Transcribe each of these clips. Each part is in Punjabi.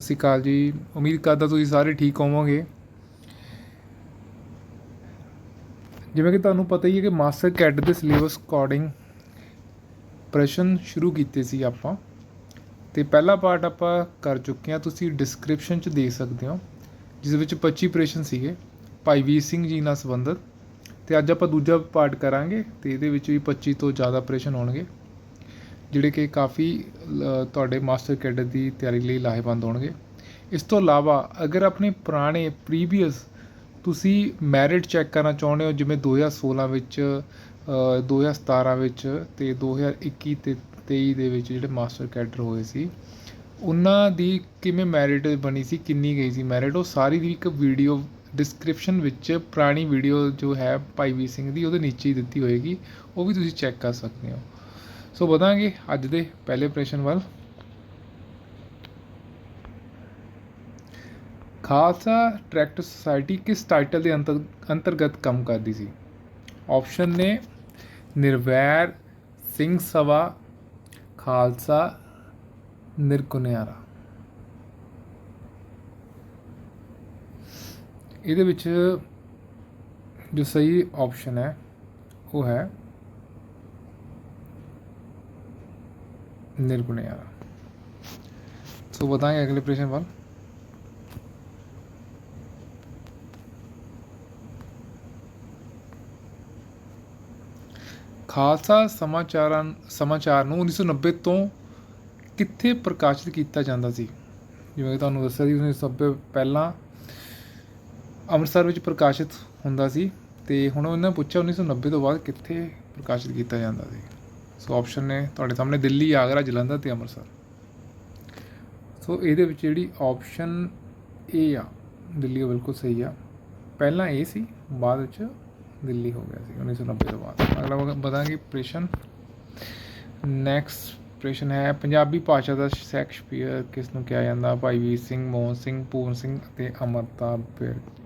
ਸਤਿ ਸ਼੍ਰੀ ਅਕਾਲ ਜੀ। ਉਮੀਦ ਕਰਦਾ ਤੁਸੀਂ ਸਾਰੇ ਠੀਕ ਹੋਵੋਗੇ। ਜਿਵੇਂ ਕਿ ਤੁਹਾਨੂੰ ਪਤਾ ਹੀ ਹੈ ਕਿ ਮਾਸਟਰ ਕੈਡ ਦੇ ਸਿਲੇਬਸ ਅਕੋਰਡਿੰਗ ਪ੍ਰਸ਼ਨ ਸ਼ੁਰੂ ਕੀਤੇ ਸੀ ਆਪਾਂ। ਤੇ ਪਹਿਲਾ ਪਾਰਟ ਆਪਾਂ ਕਰ ਚੁੱਕੇ ਹਾਂ। ਤੁਸੀਂ ਡਿਸਕ੍ਰਿਪਸ਼ਨ 'ਚ ਦੇਖ ਸਕਦੇ ਹੋ, ਜਿਸ ਵਿੱਚ 25 ਪ੍ਰਸ਼ਨ ਸੀਗੇ। ਭਾਈ ਵੀਰ ਸਿੰਘ ਜੀ ਨਾਲ ਸੰਬੰਧਿਤ। ਤੇ ਅੱਜ ਆਪਾਂ ਦੂਜਾ ਪਾਰਟ ਕਰਾਂਗੇ ਤੇ ਇਹਦੇ ਵਿੱਚ ਵੀ 25 ਤੋਂ ਜ਼ਿਆਦਾ ਪ੍ਰਸ਼ਨ ਹੋਣਗੇ। ਜਿਹੜੇ ਕਿ ਕਾਫੀ ਤੁਹਾਡੇ ਮਾਸਟਰ ਕੈਡਰ ਦੀ ਤਿਆਰੀ ਲਈ ਲਾਹੇਵੰਦ ਹੋਣਗੇ। ਇਸ ਤੋਂ ਇਲਾਵਾ ਅਗਰ ਆਪਣੇ ਪੁਰਾਣੇ ਪ੍ਰੀਵੀਅਸ ਤੁਸੀਂ ਮੈਰਿਟ ਚੈੱਕ ਕਰਨਾ ਚਾਹੁੰਦੇ ਹੋ ਜਿਵੇਂ 2016 ਵਿੱਚ ਅ, 2017 ਵਿੱਚ ਤੇ 2021 ਤੇ 23 ਦੇ ਵਿੱਚ ਜਿਹੜੇ ਮਾਸਟਰ ਕੈਡਰ ਹੋਏ ਸੀ ਉਹਨਾਂ ਦੀ ਕਿਵੇਂ ਮੈਰਿਟ ਬਣੀ ਸੀ ਕਿੰਨੀ ਗਈ ਸੀ ਮੈਰਿਟ ਉਹ ਸਾਰੀ ਦੀ ਇੱਕ ਵੀਡੀਓ ਡਿਸਕ੍ਰਿਪਸ਼ਨ ਵਿੱਚ ਪੁਰਾਣੀ ਵੀਡੀਓ ਜੋ ਹੈ ਭਾਈ ਵੀਰ ਸਿੰਘ ਦੀ ਉਹਦੇ ਨੀਚੇ ਹੀ ਦਿੱਤੀ ਹੋਏਗੀ। ਉਹ ਵੀ ਤੁਸੀਂ ਚੈੱਕ ਕਰ ਸਕਦੇ ਹੋ। ਸੋ ਵਧਾਂਗੇ ਅੱਜ ਦੇ ਪਹਿਲੇ ਪ੍ਰਸ਼ਨ ਵੱਲ। ਖਾਲਸਾ ਟਰੈਕਟਰ ਸੁਸਾਇਟੀ ਕਿਸ ਟਾਈਟਲ ਦੇ ਅੰਤਰ- ਅੰਤਰਗਤ ਕੰਮ ਕਰਦੀ ਸੀ? ਆਪਸ਼ਨ ਨੇ ਨਿਰਵੈਰ ਸਿੰਘ ਸਵਾ ਖਾਲਸਾ ਨਿਰਕੁਨਿਆਰਾ। ਇਹਦੇ ਵਿੱਚ ਜੋ ਸਹੀ ਆਪਸ਼ਨ ਹੈ, ਉਹ ਹੈ ਨਿਰਗੁਣਿਆਰਾ ਸੋ बताएंगे अगले प्रश्न ਵੱਲ ਖਾਲਸਾ ਸਮਾਚਾਰਾਂ ਸਮਾਚਾਰ ਨੂੰ 1990 ਤੋਂ ਕਿੱਥੇ ਪ੍ਰਕਾਸ਼ਿਤ ਕੀਤਾ ਜਾਂਦਾ ਸੀ ਜਿਵੇਂ ਕਿ ਤੁਹਾਨੂੰ ਦੱਸਿਆ ਸੀ 1990 ਪਹਿਲਾਂ ਅੰਮ੍ਰਿਤਸਰ ਵਿੱਚ ਪ੍ਰਕਾਸ਼ਿਤ ਹੁੰਦਾ ਸੀ ਤੇ ਹੁਣ ਉਹਨਾਂ ਪੁੱਛਿਆ 1990 ਤੋਂ ਬਾਅਦ ਕਿੱਥੇ ਪ੍ਰਕਾਸ਼ਿਤ ਕੀਤਾ ਜਾਂਦਾ ਸੀ ਸੋ ਆਪਸ਼ਨ ਨੇ ਤੁਹਾਡੇ ਸਾਹਮਣੇ ਦਿੱਲੀ, ਆਗਰਾ, ਜਲੰਧਰ ਤੇ ਅੰਮ੍ਰਿਤਸਰ। ਸੋ ਇਹਦੇ ਵਿੱਚ ਜਿਹੜੀ ਆਪਸ਼ਨ ਏ ਆ, ਦਿੱਲੀ ਬਿਲਕੁਲ ਸਹੀ ਆ। ਪਹਿਲਾਂ ਇਹ ਸੀ, ਬਾਅਦ ਵਿੱਚ ਦਿੱਲੀ ਹੋ ਗਿਆ ਸੀ 1990 ਤੋਂ ਬਾਅਦ। ਅਗਲਾ ਬਤਾਂਗੇ ਪ੍ਰਸ਼ਨ? ਨੈਕਸਟ ਪ੍ਰਸ਼ਨ ਹੈ, ਪੰਜਾਬੀ ਭਾਸ਼ਾ ਦਾ ਸ਼ੈਕਸਪੀਅਰ ਕਿਸ ਨੂੰ ਕਿਹਾ ਜਾਂਦਾ? ਭਾਈ ਵੀਰ ਸਿੰਘ, ਮੋਹਨ ਸਿੰਘ ਪੂਰਨ ਸਿੰਘ ਅਤੇ ਅਮਰਤਾ ਬਿਰਕ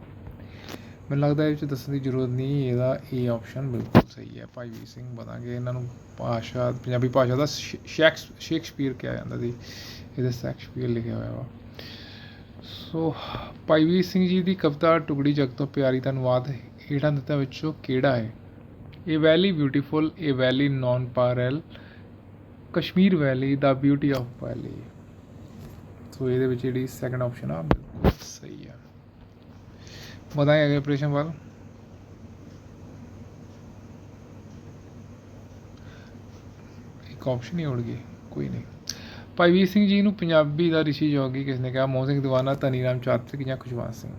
ਮੈਨੂੰ ਲੱਗਦਾ ਇਹ 'ਚ ਦੱਸਣ ਦੀ ਜ਼ਰੂਰਤ ਨਹੀਂ ਇਹਦਾ ਇਹ ਆਪਸ਼ਨ ਬਿਲਕੁਲ ਸਹੀ ਹੈ। ਭਾਈ ਵੀਰ ਸਿੰਘ ਬਣਾਂਗੇ ਇਹਨਾਂ ਨੂੰ ਭਾਸ਼ਾ, ਪੰਜਾਬੀ ਭਾਸ਼ਾ ਦਾ ਸ਼ੈਕਸ, ਸ਼ੇਕਸਪੀਅਰ ਕਿਹਾ ਜਾਂਦਾ ਸੀ, ਇਹਦੇ ਸ਼ੈਕਸਪੀਅਰ ਲਿਖਿਆ ਹੋਇਆ ਵਾ। ਸੋ ਭਾਈ ਵੀਰ ਸਿੰਘ ਜੀ ਦੀ ਕਵਿਤਾ ਟੁਕੜੀ ਜਗ ਤੋਂ ਪਿਆਰੀ ਧੰਨਵਾਦ। ਅਨੁਵਾਦ ਹੇਠਾਂ ਦਿੱਤਾ ਵਿੱਚੋਂ ਕਿਹੜਾ ਹੈ? ਇਹ ਵੈਲੀ ਬਿਊਟੀਫੁਲ ਇਹ valley known pearl Kashmir valley the beauty of valley so ਇਹਦੇ ਵਿੱਚ ਜਿਹੜੀ ਸੈਕੰਡ ਆਪਸ਼ਨ ਆ, ਬਿਲਕੁਲ ਸਹੀ ਆ। ਵਧਾਂਗੇ ਅਗਲੇ ਪ੍ਰਸ਼ਨ ਵੱਲ। ਇੱਕ ਆਪਸ਼ਨ ਹੀ ਉੜ ਗਈ ਕੋਈ ਨਹੀਂ। ਭਾਈ ਵੀਰ ਸਿੰਘ ਜੀ ਨੂੰ ਪੰਜਾਬੀ ਦਾ ਰਿਸ਼ੀ ਜੋਗੀ ਕਿਸ ਨੇ ਕਿਹਾ? ਮੋਹਨ ਸਿੰਘ ਦੀਵਾਨਾ, ਧਨੀ ਰਾਮ ਚਾਤਰਿਕ ਜਾਂ ਖੁਸ਼ਵਾਸ ਸਿੰਘ?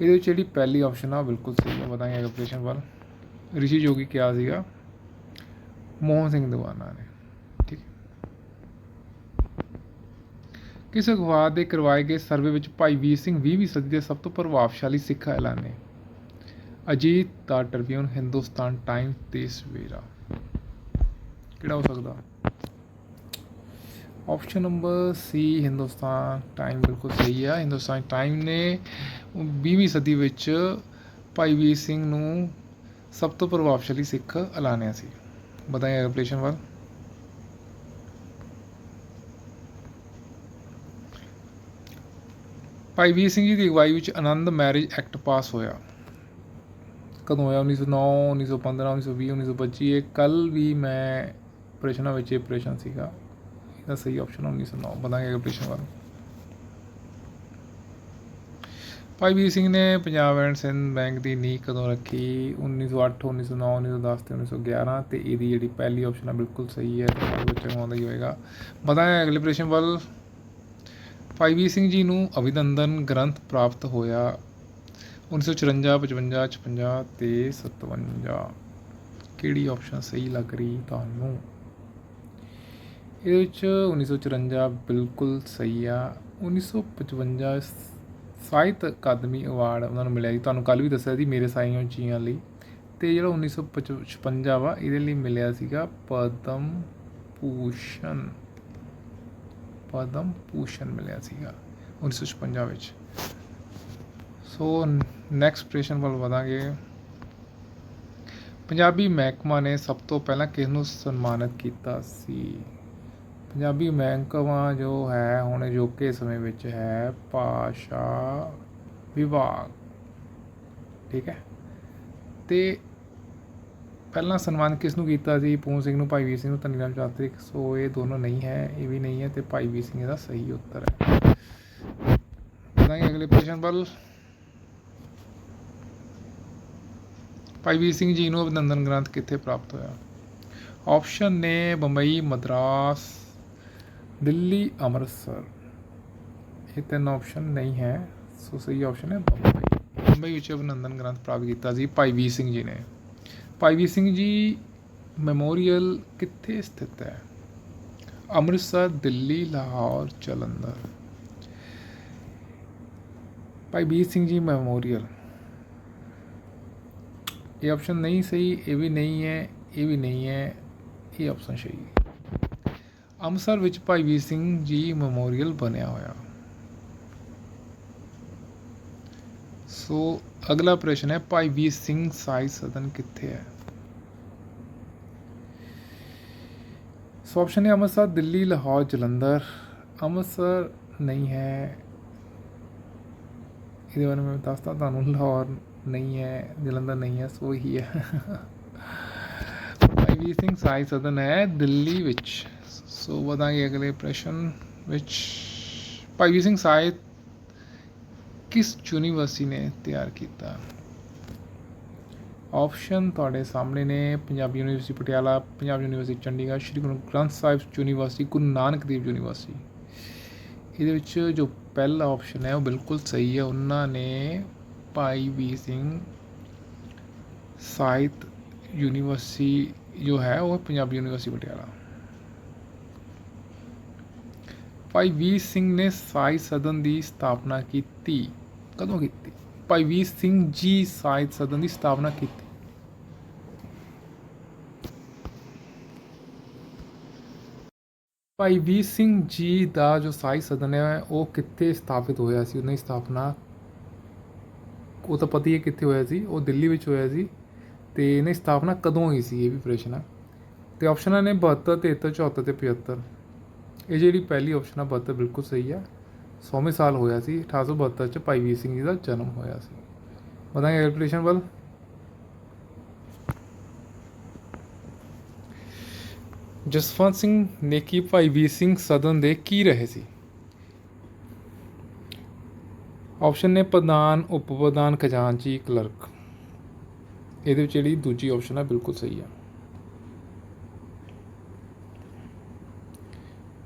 ਇਹਦੇ ਵਿੱਚ ਜਿਹੜੀ ਪਹਿਲੀ ਆਪਸ਼ਨ ਆ, ਉਹ ਬਿਲਕੁਲ ਸਹੀ ਹੈ ਵਧਾਂਗੇ ਅਗਲੇ ਪ੍ਰਸ਼ਨ ਵੱਲ। ਰਿਸ਼ੀ ਜੋਗੀ ਕਿਹਾ ਸੀਗਾ, ਮੋਹਨ ਸਿੰਘ ਦੀਵਾਨਾ ਨੇ ਠੀਕ ਕਿਸ ਅਖਬਾਰ ਦੇ ਕਰਵਾਏ ਗਏ ਸਰਵੇ ਵਿੱਚ ਭਾਈ ਵੀਰ ਸਿੰਘ 20ਵੀਂ ਸਦੀ ਦੇ ਸਭ ਤੋਂ ਪ੍ਰਭਾਵਸ਼ਾਲੀ ਸਿੱਖ ਐਲਾਨੇ ਅਜੀਤ ਦਾ ਟ੍ਰਿਬਿਊਨ ਹਿੰਦੁਸਤਾਨ ਟਾਈਮ ਤੇ ਸਵੇਰਾ ਕਿਹੜਾ ਹੋ ਸਕਦਾ? Option number C Hindustan time ਬਿਲਕੁਲ ਸਹੀ ਹੈ ਹਿੰਦੁਸਤਾਨ ਟਾਈਮ ਨੇ 20ਵੀਂ ਸਦੀ ਵਿੱਚ ਭਾਈ ਵੀਰ ਸਿੰਘ ਨੂੰ ਸਭ ਤੋਂ ਪ੍ਰਭਾਵਸ਼ਾਲੀ ਸਿੱਖ ਐਲਾਨਿਆ ਸੀ। ਬਤਾਏ ਐਪਲੀਕੇਸ਼ਨ ਵੱਲ ਭਾਈ ਵੀਰ ਸਿੰਘ ਜੀ ਦੀ ਅਗਵਾਈ ਵਿੱਚ ਆਨੰਦ ਮੈਰਿਜ ਐਕਟ ਪਾਸ ਹੋਇਆ। ਕਦੋਂ ਹੋਇਆ? 1909 1915 1920 1925 ਇਹ ਕੱਲ ਵੀ ਮੈਂ ਪ੍ਰਸ਼ਨਾਂ ਵਿੱਚ ਇਹ ਪ੍ਰਸ਼ਨ ਸੀਗਾ। ਇਹਦਾ ਸਹੀ ਆਪਸ਼ਨ 1909 ਬਤਾਂਗੇ ਅਗਲੇ ਪ੍ਰਸ਼ਨ ਵੱਲ ਭਾਈ ਵੀਰ ਸਿੰਘ ਨੇ ਪੰਜਾਬ ਐਂਡ ਸਿੰਧ ਬੈਂਕ ਦੀ ਨੀਂਹ ਕਦੋਂ ਰੱਖੀ? 1908 1909 1910 ਤੇ 1911 ਤੇ ਇਹਦੀ ਜਿਹੜੀ ਪਹਿਲੀ ਆਪਸ਼ਨ ਆ ਬਿਲਕੁਲ ਸਹੀ ਹੈ। ਤੇ ਹਰ ਬੱਚੇ ਨੂੰ ਆਉਂਦਾ ਹੀ ਹੋਏਗਾ। ਬਤਾਂਗੇ ਅਗਲੇ ਪ੍ਰਸ਼ਨ ਵੱਲ। ਭਾਈ ਵੀਰ ਸਿੰਘ ਜੀ ਨੂੰ ਅਭਿਨੰਦਨ ਗ੍ਰੰਥ ਪ੍ਰਾਪਤ ਹੋਇਆ 1954 55 56 ਤੇ 57 ਕਿਹੜੀ ਆਪਸ਼ਨ ਸਹੀ ਲੱਗ ਰਹੀ ਤੁਹਾਨੂੰ? ਇਹਦੇ ਵਿੱਚ 1954 ਬਿਲਕੁਲ ਸਹੀ ਆ। 1955 ਸਾਹਿਤ ਅਕਾਦਮੀ ਅਵਾਰਡ ਉਹਨਾਂ ਨੂੰ ਮਿਲਿਆ ਜੀ। ਤੁਹਾਨੂੰ ਕੱਲ ਵੀ ਦੱਸਿਆ ਸੀ ਮੇਰੇ ਸਾਈਆਂ ਚੀਆਂ ਲਈ। ਤੇ ਜਿਹੜਾ 1955 ਵਾ, ਇਹਦੇ ਲਈ ਮਿਲਿਆ ਸੀਗਾ ਪਦਮ ਭੂਸ਼ਣ। ਪਦਮ ਭੂਸ਼ਣ ਮਿਲਿਆ ਸੀਗਾ 1956 ਵਿੱਚ। ਸੋ ਨੈਕਸਟ ਪ੍ਰਸ਼ਨ ਵੱਲ ਵਧਾਂਗੇ। ਪੰਜਾਬੀ ਮਹਿਕਮਾ ਨੇ ਸਭ ਤੋਂ ਪਹਿਲਾਂ ਕਿਸ ਨੂੰ ਸਨਮਾਨਿਤ ਕੀਤਾ ਸੀ? ਪੰਜਾਬੀ ਮਹਿਕਮਾ ਜੋ ਹੈ, ਹੁਣ ਅਜੋਕੇ ਸਮੇਂ ਵਿੱਚ ਹੈ, ਭਾਸ਼ਾ ਵਿਭਾਗ। ਠੀਕ ਹੈ? ਤੇ ਪਹਿਲਾਂ ਸਨਮਾਨ ਕਿਸ ਨੂੰ ਕੀਤਾ ਸੀ? ਪੂਰਨ ਸਿੰਘ ਨੂੰ, ਭਾਈ ਵੀਰ ਸਿੰਘ ਨੂੰ, ਧਨੀ ਰਾਮ ਚਾਤਰਿਕ। ਸੋ ਇਹ ਦੋਨੋਂ ਨਹੀਂ ਹੈ, ਇਹ ਵੀ ਨਹੀਂ ਹੈ ਤੇ ਭਾਈ ਵੀਰ ਸਿੰਘ ਦਾ ਸਹੀ ਉੱਤਰ ਹੈ। ਵਧਾਂਗੇ ਅਗਲੇ ਪ੍ਰਸ਼ਨ ਵੱਲ। ਭਾਈ ਵੀਰ ਸਿੰਘ ਜੀ ਨੂੰ ਅਭਿਨੰਦਨ ਗ੍ਰੰਥ ਕਿੱਥੇ ਪ੍ਰਾਪਤ ਹੋਇਆ? ਆਪਸ਼ਨ ਨੇ ਬੰਬਈ, ਮਦਰਾਸ, ਦਿੱਲੀ, ਅੰਮ੍ਰਿਤਸਰ। ਇਹ ਤਿੰਨ ਆਪਸ਼ਨ ਨਹੀਂ ਹੈ। ਸੋ ਸਹੀ ਆਪਸ਼ਨ ਹੈ ਬੰਬਈ। ਬੰਬਈ ਵਿੱਚ ਅਭਿਨੰਦਨ ਗ੍ਰੰਥ ਪ੍ਰਾਪਤ ਕੀਤਾ ਸੀ ਭਾਈ ਵੀਰ ਸਿੰਘ ਜੀ ਨੇ। ਭਾਈ ਵੀਰ ਸਿੰਘ ਜੀ, ਮੈਮੋਰੀਅਲ ਕਿੱਥੇ ਸਥਿਤ ਹੈ? ਅੰਮ੍ਰਿਤਸਰ, ਦਿੱਲੀ, ਲਾਹੌਰ, ਜਲੰਧਰ। ਭਾਈ ਵੀਰ ਸਿੰਘ ਜੀ, ਮੈਮੋਰੀਅਲ। ਇਹ ਆਪਸ਼ਨ ਨਹੀਂ ਸਹੀ, ਇਹ ਵੀ ਨਹੀਂ ਹੈ, ਇਹ ਵੀ ਨਹੀਂ ਹੈ, ਇਹ ਆਪਸ਼ਨ ਸਹੀ। ਅੰਮ੍ਰਿਤਸਰ ਵਿੱਚ ਭਾਈ ਵੀਰ ਸਿੰਘ ਜੀ ਮੈਮੋਰੀਅਲ ਬਣਿਆ ਹੋਇਆ। ਸੋ ਅਗਲਾ ਪ੍ਰਸ਼ਨ ਹੈ, ਭਾਈ ਵੀਰ ਸਿੰਘ ਸਾਈ ਸਦਨ ਕਿੱਥੇ ਹੈ? ਸੋ ਆਪਸ਼ਨ ਹੈ ਅੰਮ੍ਰਿਤਸਰ, ਦਿੱਲੀ, ਲਾਹੌਰ, ਜਲੰਧਰ। ਅੰਮ੍ਰਿਤਸਰ ਨਹੀਂ ਹੈ। ਇਹਦੇ ਬਾਰੇ ਮੈਂ ਦੱਸਦਾ, ਤੁਹਾਨੂੰ ਲਾਹੌਰ ਨਹੀਂ ਹੈ, ਜਲੰਧਰ ਨਹੀਂ ਹੈ, ਸੋ ਹੀ ਹੈ। ਭਾਈ ਵੀਰ ਸਿੰਘ ਸਾਈ ਸਦਨ ਹੈ ਦਿੱਲੀ ਵਿੱਚ। ਸੋ ਵਧਾਂਗੇ ਅਗਲੇ ਪ੍ਰਸ਼ਨ ਵਿੱਚ। ਭਾਈ ਵੀਰ ਸਿੰਘ ਸਾਹਿਤ ਕਿਸ ਯੂਨੀਵਰਸਿਟੀ ਨੇ ਤਿਆਰ ਕੀਤਾ? ਆਪਸ਼ਨ ਤੁਹਾਡੇ ਸਾਹਮਣੇ ਨੇ, Punjabi university Patiala, Punjab university Chandigarh, Shri Guru Granth Sahib university, Guru Nanak Dev university. ਇਹਦੇ ਵਿੱਚ ਜੋ ਪਹਿਲਾ ਆਪਸ਼ਨ ਹੈ, ਉਹ ਬਿਲਕੁਲ ਸਹੀ ਹੈ। ਉਹਨਾਂ ਨੇ ਭਾਈ ਵੀਰ ਸਿੰਘ ਸਾਹਿਤ ਯੂਨੀਵਰਸਿਟੀ ਜੋ ਹੈ, ਉਹ ਪੰਜਾਬੀ ਯੂਨੀਵਰਸਿਟੀ ਪਟਿਆਲਾ। ਭਾਈ ਵੀਰ ਸਿੰਘ ਨੇ ਸਾਈ ਸਦਨ ਦੀ ਸਥਾਪਨਾ ਕੀਤੀ। ਕਦੋਂ ਕੀਤੀ? ਭਾਈ ਵੀਰ ਸਿੰਘ ਜੀ ਸਾਹਿਤ ਸਦਨ ਦੀ ਸਥਾਪਨਾ ਕੀਤੀ। ਭਾਈ ਵੀਰ ਸਿੰਘ ਜੀ ਦਾ ਜੋ ਸਾਈ ਸਦਨ ਹੈ, ਉਹ ਕਿੱਥੇ ਸਥਾਪਿਤ ਹੋਇਆ ਸੀ? ਉਹਨਾਂ ਦੀ ਸਥਾਪਨਾ, ਉਹ ਤਾਂ ਪਤਾ ਹੀ ਹੈ ਕਿੱਥੇ ਹੋਇਆ ਸੀ। ਉਹ ਦਿੱਲੀ ਵਿੱਚ ਹੋਇਆ ਸੀ ਤੇ ਇਹਨੇ ਸਥਾਪਨਾ ਕਦੋਂ ਹੋਈ ਸੀ? ਇਹ ਵੀ ਪ੍ਰਸ਼ਨ ਹੈ। ਤੇ ਆਪਸ਼ਨਾਂ ਨੇ 72 73 74 ਤੇ 75 ਇਹ ਜਿਹੜੀ ਪਹਿਲੀ ਆਪਸ਼ਨ ਆ 72 ਬਿਲਕੁਲ ਸਹੀ ਆ। 100ਵੇਂ ਸਾਲ ਹੋਇਆ ਸੀ 1872 ਚ ਭਾਈ ਵੀਰ ਸਿੰਘ ਜੀ ਦਾ ਜਨਮ ਹੋਇਆ ਸੀ। ਵਧਾਂਗੇ ਕੈਲਕੂਲੇਸ਼ਨ ਵੱਲ। ਜਸਵੰਤ ਸਿੰਘ ਨੇਕੀ ਭਾਈ ਵੀਰ ਸਿੰਘ ਸਦਨ ਦੇ ਕੀ ਰਹੇ ਸੀ? ਆਪਸ਼ਨ ਨੇ ਪ੍ਰਧਾਨ ਉਪ ਪ੍ਰਧਾਨ ਖਜ਼ਾਨਚੀ, ਕਲਰਕ। ਇਹਦੇ ਵਿੱਚ ਜਿਹੜੀ ਦੂਜੀ ਆਪਸ਼ਨ ਆ, ਬਿਲਕੁਲ ਸਹੀ ਆ।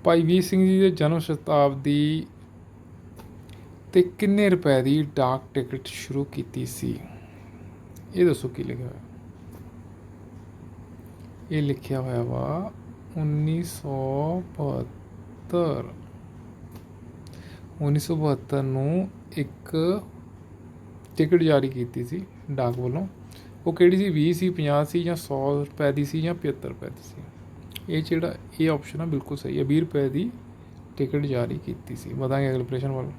ਭਾਈ ਵੀਰ ਸਿੰਘ ਜੀ ਦੇ ਜਨਮ ਸ਼ਤਾਬਦੀ ਤੇ ਕਿੰਨੇ ਰੁਪਏ ਦੀ ਡਾਕ ਟਿਕਟ ਸ਼ੁਰੂ ਕੀਤੀ ਸੀ? ਇਹ ਦੱਸੋ ਕੀ ਲਿਖਿਆ ਹੋਇਆ? ਇਹ ਲਿਖਿਆ ਹੋਇਆ ਵਾ 1972 1972 ਨੂੰ ਇੱਕ ਟਿਕਟ ਜਾਰੀ ਕੀਤੀ ਸੀ ਡਾਕ ਵੱਲੋਂ। ਉਹ ਕਿਹੜੀ ਸੀ? 20 ਸੀ 50 ਸੀ ਜਾਂ 100 ਰੁਪਏ ਦੀ ਸੀ ਜਾਂ 75 ਰੁਪਏ ਦੀ ਸੀ? ਇਹ ਜਿਹੜਾ ਇਹ ਆਪਸ਼ਨ ਆ, ਬਿਲਕੁਲ ਸਹੀ ਹੈ। 20 ਰੁਪਏ ਦੀ ਟਿਕਟ ਜਾਰੀ ਕੀਤੀ ਸੀ। ਵਧਾਂਗੇ ਅਗਲੇ ਪ੍ਰਸ਼ਨ ਵੱਲ।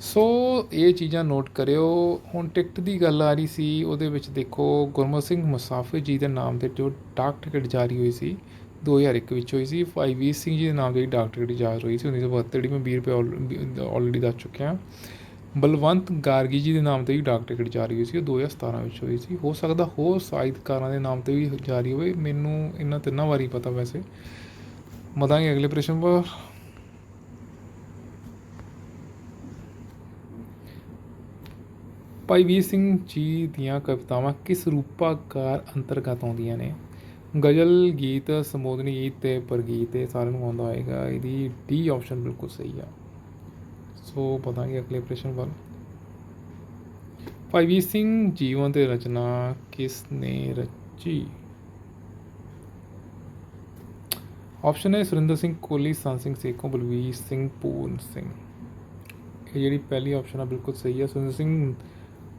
ਸੋ ਇਹ ਚੀਜ਼ਾਂ ਨੋਟ ਕਰਿਓ। ਹੁਣ ਟਿਕਟ ਦੀ ਗੱਲ ਆ ਰਹੀ ਸੀ, ਉਹਦੇ ਵਿੱਚ ਦੇਖੋ, ਗੁਰਮਤ ਸਿੰਘ ਮੁਸਾਫਿਰ ਜੀ ਦੇ ਨਾਮ ਤੇ ਜੋ ਡਾਕ ਟਿਕਟ ਜਾਰੀ ਹੋਈ ਸੀ 2001 ਵਿੱਚ ਹੋਈ ਸੀ। ਭਾਈ ਵੀਰ ਸਿੰਘ ਜੀ ਦੇ ਨਾਮ ਤੇ ਡਾਕ ਟਿਕਟ ਜਾਰੀ ਹੋਈ ਸੀ। 1972 ਜਿਹੜੀ ਮੈਂ 20 ਰੁਪਏ ਆਲਰੇਡੀ ਦੱਸ ਚੁੱਕਿਆ। ਬਲਵੰਤ ਗਾਰਗੀ ਜੀ ਦੇ ਨਾਮ ਤੇ ਵੀ ਡਾਕ ਟਿਕਟ ਜਾਰੀ ਹੋਈ ਸੀ, ਉਹ 2017 ਵਿੱਚ ਹੋਈ ਸੀ। ਹੋ ਸਕਦਾ ਹੋਰ ਸਾਹਿਤਕਾਰਾਂ ਦੇ ਨਾਮ ਤੇ ਵੀ ਜਾਰੀ ਹੋਵੇ। ਮੈਨੂੰ ਇਹਨਾਂ ਤਿੰਨਾਂ ਵਾਰੀ ਪਤਾ ਵੈਸੇ। ਮਦਾਂਗੇ ਅਗਲੇ ਪ੍ਰਸ਼ਨ ਪਰ ਭਾਈ ਵੀਰ ਸਿੰਘ ਜੀ ਦੀਆਂ ਕਵਿਤਾਵਾਂ ਕਿਸ ਰੂਪਾਕਾਰ ਅੰਤਰਗਤ ਆਉਂਦੀਆਂ ਨੇ? ਗਜ਼ਲ, ਗੀਤ, ਸੰਬੋਧਨੀ ਗੀਤ ਤੇ ਪਰਗੀਤ ਇਹ ਸਾਰਿਆਂ ਨੂੰ ਆਉਂਦਾ ਹੋਏਗਾ। ਇਹਦੀ ਡੀ ਆਪਸ਼ਨ ਬਿਲਕੁਲ ਸਹੀ ਆ। ਸੋ ਪਤਾਂਗੇ ਅਗਲੇ ਪ੍ਰਸ਼ਨ ਵੱਲ। ਭਾਈ ਵੀਰ ਸਿੰਘ, ਜੀਵਨ ਤੇ ਰਚਨਾ ਕਿਸ ਨੇ ਰਚੀ? ਆਪਸ਼ਨ ਹੈ ਸੁਰਿੰਦਰ ਸਿੰਘ ਕੋਹਲੀ, ਸੰਤ ਸਿੰਘ ਸੇਖੋਂ, ਬਲਵੀਰ ਸਿੰਘ, ਪੂਰਨ ਸਿੰਘ। ਇਹ ਜਿਹੜੀ ਪਹਿਲੀ ਆਪਸ਼ਨ ਆ, ਬਿਲਕੁਲ ਸਹੀ ਹੈ ਸੁਰਿੰਦਰ ਸਿੰਘ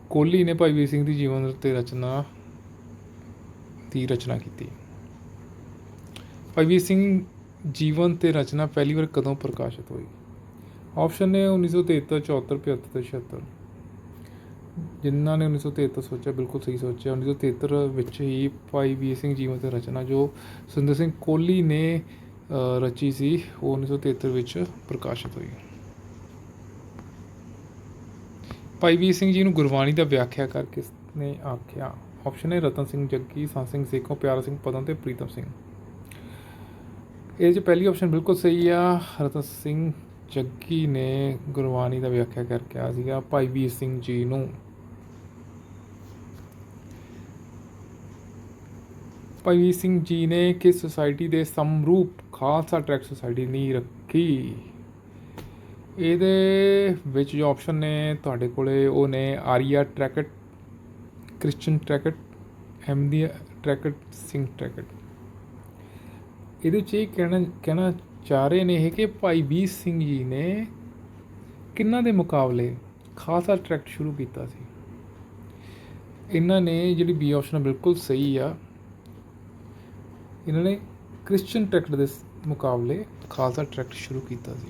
ਕੋਹਲੀ ਨੇ ਭਾਈ ਵੀਰ ਸਿੰਘ ਦੀ ਜੀਵਨ ਤੇ ਰਚਨਾ ਦੀ ਰਚਨਾ ਕੀਤੀ। ਭਾਈ ਵੀਰ ਸਿੰਘ, ਜੀਵਨ ਤੇ ਰਚਨਾ ਪਹਿਲੀ ਵਾਰ ਕਦੋਂ ਪ੍ਰਕਾਸ਼ਿਤ ਹੋਈ? ਆਪਸ਼ਨ ਨੇ 1973 74 75 ਤੇ 76 ਜਿਨ੍ਹਾਂ ਨੇ 1973 ਸੋਚਿਆ, ਬਿਲਕੁਲ ਸਹੀ ਸੋਚਿਆ। 1973 ਵਿੱਚ ਹੀ ਭਾਈ ਵੀਰ ਸਿੰਘ ਜੀਵਨ ਤੇ ਰਚਨਾ, ਜੋ ਸੁੰਦਰ ਸਿੰਘ ਕੋਹਲੀ ਨੇ ਰਚੀ ਸੀ, ਉਹ 1973 ਵਿੱਚ ਪ੍ਰਕਾਸ਼ਿਤ ਹੋਈ। ਭਾਈ ਵੀਰ ਸਿੰਘ ਜੀ ਨੂੰ ਗੁਰਬਾਣੀ ਦਾ ਵਿਆਖਿਆ ਕਰ ਕਿਸ ਨੇ ਆਖਿਆ? ਆਪਸ਼ਨ ਹੈ ਰਤਨ ਸਿੰਘ ਜੱਗੀ ਸੰਤ ਸਿੰਘ ਸੇਖੋਂ, ਪਿਆਰਾ ਸਿੰਘ ਪਦਮ ਤੇ ਪ੍ਰੀਤਮ ਸਿੰਘ। ਇਹ ਚ ਪਹਿਲੀ ਆਪਸ਼ਨ ਬਿਲਕੁਲ ਸਹੀ ਆ। ਰਤਨ ਸਿੰਘ ਜੱਗੀ ਨੇ ਗੁਰਬਾਣੀ ਦਾ ਵਿਆਖਿਆ ਕਰਕੇ ਕਿਹਾ ਸੀਗਾ ਭਾਈ ਵੀਰ ਸਿੰਘ ਜੀ ਨੂੰ। ਭਾਈ ਵੀਰ ਸਿੰਘ ਜੀ ਨੇ ਕਿਸ ਸੁਸਾਇਟੀ ਦੇ ਸਮਰੂਪ ਖਾਲਸਾ ਟਰੈਕ ਸੁਸਾਇਟੀ ਨਹੀਂ ਰੱਖੀ। ਇਹਦੇ ਵਿੱਚ ਜੋ ਆਪਸ਼ਨ ਨੇ ਤੁਹਾਡੇ ਕੋਲੇ, ਉਹ ਨੇ Arya tract Christian tract Ahmadi tract, Singh tract. ਇਹਦੇ 'ਚ ਇਹ ਕਹਿਣਾ ਕਹਿਣਾ ਚਾਹ ਰਹੇ ਨੇ ਇਹ ਕਿ ਭਾਈ ਵੀਰ ਸਿੰਘ ਜੀ ਨੇ ਕਿੰਨਾਂ ਦੇ ਮੁਕਾਬਲੇ ਖਾਲਸਾ ਟਰੈਕਟ ਸ਼ੁਰੂ ਕੀਤਾ ਸੀ? ਇਹਨਾਂ ਨੇ ਜਿਹੜੀ ਬੀ ਆਪਸ਼ਨ ਬਿਲਕੁਲ ਸਹੀ ਆ। ਇਹਨਾਂ ਨੇ ਕ੍ਰਿਸਚੀਅਨ ਟਰੈਕਟ ਦੇ ਮੁਕਾਬਲੇ ਖਾਲਸਾ ਟਰੈਕਟ ਸ਼ੁਰੂ ਕੀਤਾ ਸੀ।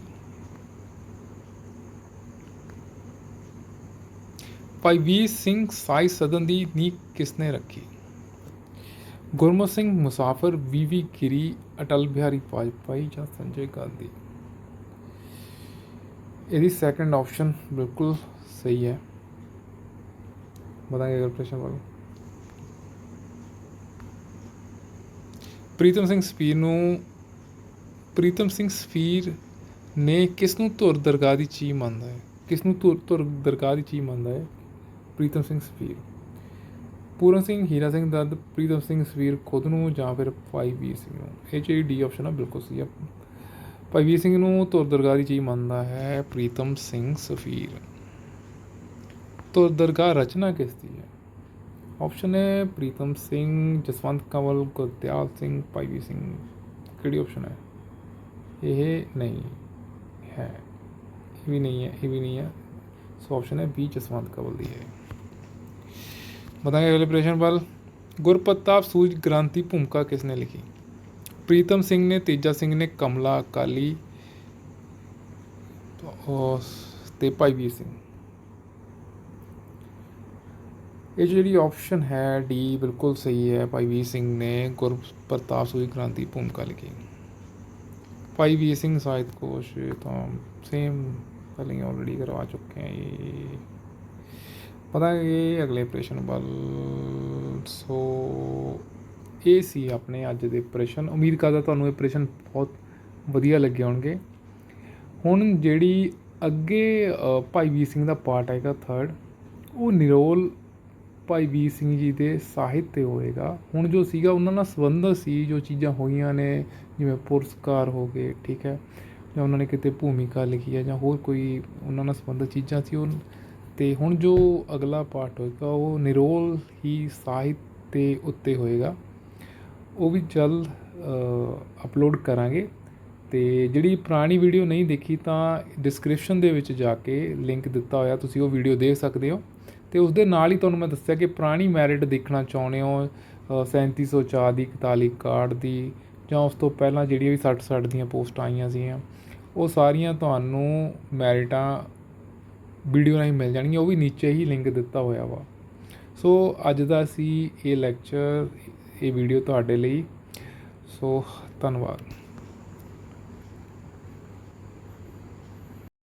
ਭਾਈ ਵੀਰ ਸਿੰਘ ਸਾਈ ਸਦਨ ਦੀ ਨੀਂਹ ਕਿਸਨੇ ਰੱਖੀ? ਗੁਰਮੁਖ ਸਿੰਘ ਮੁਸਾਫਰ ਵੀਵੀ ਗਿਰੀ ਅਟਲ ਬਿਹਾਰੀ ਵਾਜਪਾਈ ਜਾਂ ਸੰਜੇ ਗਾਂਧੀ ਇਹਦੀ ਸੈਕੰਡ ਆਪਸ਼ਨ ਬਿਲਕੁਲ ਸਹੀ ਹੈ बताएंगे अगर प्रश्न वालों ਪ੍ਰੀਤਮ ਸਿੰਘ ਸਫੀਰ ਨੂੰ ਪ੍ਰੀਤਮ ਸਿੰਘ ਸਫੀਰ ਨੇ ਕਿਸ ਨੂੰ ਧੁਰ ਦਰਗਾਹ ਦੀ ਚੀਜ਼ ਮੰਨਦਾ ਹੈ ਕਿਸ ਨੂੰ ਧੁਰ ਧੁਰ ਦਰਗਾਹ ਦੀ ਚੀਜ਼ ਮੰਨਦਾ ਹੈ ਪ੍ਰੀਤਮ ਸਿੰਘ ਸਫੀਰ ਪੂਰਨ ਸਿੰਘ, ਹੀਰਾ ਸਿੰਘ ਦੱਦ ਪ੍ਰੀਤਮ ਸਿੰਘ ਸਫੀਰ ਖੁਦ ਨੂੰ ਜਾਂ ਫਿਰ ਭਾਈ ਵੀਰ ਸਿੰਘ ਨੂੰ? ਇਹ ਜਿਹੜੀ ਡੀ ਆਪਸ਼ਨ ਆ, ਬਿਲਕੁਲ ਸਹੀ ਆ। ਭਾਈ ਵੀਰ ਸਿੰਘ ਨੂੰ ਧੁਰ ਦਰਗਾਹ ਦੀ ਚੀਜ਼ ਮੰਨਦਾ ਹੈ ਪ੍ਰੀਤਮ ਸਿੰਘ ਸਫੀਰ ਧੁਰ ਦਰਗਾਹ ਰਚਨਾ ਕਿਸ ਦੀ ਹੈ? ਆਪਸ਼ਨ ਹੈ ਪ੍ਰੀਤਮ ਸਿੰਘ, ਜਸਵੰਤ ਕੰਵਲ, ਗੁਰਦਿਆਲ ਸਿੰਘ, ਭਾਈ ਵੀਰ ਸਿੰਘ। ਕਿਹੜੀ ਆਪਸ਼ਨ ਹੈ? ਇਹ ਨਹੀਂ ਹੈ। ਇਹ ਵੀ ਨਹੀਂ ਹੈ, ਇਹ ਵੀ ਨਹੀਂ ਹੈ। ਸੋ ਆਪਸ਼ਨ ਹੈ ਬੀ ਜਸਵੰਤ ਕੰਵਲ ਦੀ ਹੈ। बताएंगे अगले प्रश्न पर गुरप्रताप सूज ग्रांति भूमिका किसने लिखी प्रीतम सिंह ने तेजा सिंह ने कमला अकाली और ਤੇ ਭਾਈ ਵੀਰ ਸਿੰਘ ਇਹ ਜਿਹੜੀ ਆਪਸ਼ਨ ਹੈ ਡੀ ਬਿਲਕੁਲ ਸਹੀ ਹੈ ਭਾਈ ਵੀਰ ਸਿੰਘ ਨੇ ਗੁਰਪ੍ਰਤਾਪ ਸੂਈ ਕ੍ਰਾਂਤੀ ਭੂਮਿਕਾ ਲਿਖੀ ਭਾਈ ਵੀਰ ਸਿੰਘ ਸਾਹਿਤ ਕੋਸ਼ ਤਾਂ ਸੇਮ ਪਹਿਲਾਂ ਹੀ ਆਲਰੇਡੀ ਕਰਵਾ ਚੁੱਕੇ ਹਾਂ ਇਹ ਪਤਾ ਇਹ ਅਗਲੇ ਪ੍ਰਸ਼ਨ ਵੱਲ। ਸੋ ਇਹ ਸੀ ਆਪਣੇ ਅੱਜ ਦੇ ਪ੍ਰਸ਼ਨ। ਉਮੀਦ ਕਰਦਾ ਤੁਹਾਨੂੰ ਇਹ ਪ੍ਰਸ਼ਨ ਬਹੁਤ ਵਧੀਆ ਲੱਗੇ ਹੋਣਗੇ। ਹੁਣ ਜਿਹੜੀ ਅੱਗੇ ਭਾਈ ਵੀਰ ਸਿੰਘ ਦਾ ਪਾਰਟ ਆਏਗਾ ਥਰਡ ਉਹ ਨਿਰੋਲ ਭਾਈ ਵੀਰ ਸਿੰਘ ਜੀ ਦੇ ਸਾਹਿਤ ਤੇ ਹੋਏਗਾ। ਹੁਣ ਜੋ ਸੀਗਾ, ਉਹਨਾਂ ਨਾਲ ਸੰਬੰਧਿਤ ਸੀ, ਜੋ ਚੀਜ਼ਾਂ ਹੋਈਆਂ ਨੇ, ਜਿਵੇਂ ਪੁਰਸਕਾਰ ਹੋ ਗਏ, ਠੀਕ ਹੈ, ਜਾਂ ਉਹਨਾਂ ਨੇ ਕਿਤੇ ਭੂਮਿਕਾ ਲਿਖੀ ਹੈ, ਜਾਂ ਹੋਰ ਕੋਈ ਉਹਨਾਂ ਨਾਲ ਸੰਬੰਧਿਤ ਚੀਜ਼ਾਂ ਸੀ, ਉਹ ਅਤੇ ਹੁਣ ਜੋ ਅਗਲਾ ਪਾਰਟ ਹੋਏਗਾ ਉਹ ਨਿਰੋਲ ਹੀ ਸਾਹਿਤ ਦੇ ਉੱਤੇ ਹੋਏਗਾ। ਉਹ ਵੀ ਜਲਦ ਅਪਲੋਡ ਕਰਾਂਗੇ। ਅਤੇ ਜਿਹੜੀ ਪੁਰਾਣੀ ਵੀਡੀਓ ਨਹੀਂ ਦੇਖੀ ਤਾਂ ਡਿਸਕ੍ਰਿਪਸ਼ਨ ਦੇ ਵਿੱਚ ਜਾ ਕੇ ਲਿੰਕ ਦਿੱਤਾ ਹੋਇਆ ਤੁਸੀਂ ਉਹ ਵੀਡੀਓ ਦੇਖ ਸਕਦੇ ਹੋ। ਅਤੇ ਉਸ ਦੇ ਨਾਲ ਹੀ ਤੁਹਾਨੂੰ ਮੈਂ ਦੱਸਿਆ ਕਿ ਪੁਰਾਣੀ ਮੈਰਿਟ ਦੇਖਣਾ ਚਾਹੁੰਦੇ ਹੋ ਅ, 3704 ਦੀ 41 ਕਾਰਡ ਦੀ ਜਾਂ ਉਸ ਤੋਂ ਪਹਿਲਾਂ ਜਿਹੜੀਆਂ ਵੀ 60 60 ਦੀਆਂ ਪੋਸਟਾਂ ਆਈਆਂ ਸੀਗੀਆਂ ਉਹ ਸਾਰੀਆਂ ਤੁਹਾਨੂੰ ਮੈਰਿਟਾਂ ਵੀਡੀਓ ਰਾਹੀਂ ਮਿਲ ਜਾਣਗੀਆਂ, ਉਹ ਵੀ ਨੀਚੇ ਹੀ ਲਿੰਕ ਦਿੱਤਾ ਹੋਇਆ ਵਾ। ਸੋ ਅੱਜ ਦਾ ਸੀ ਇਹ ਲੈਕਚਰ ਇਹ ਵੀਡੀਓ ਤੁਹਾਡੇ ਲਈ। ਸੋ ਧੰਨਵਾਦ।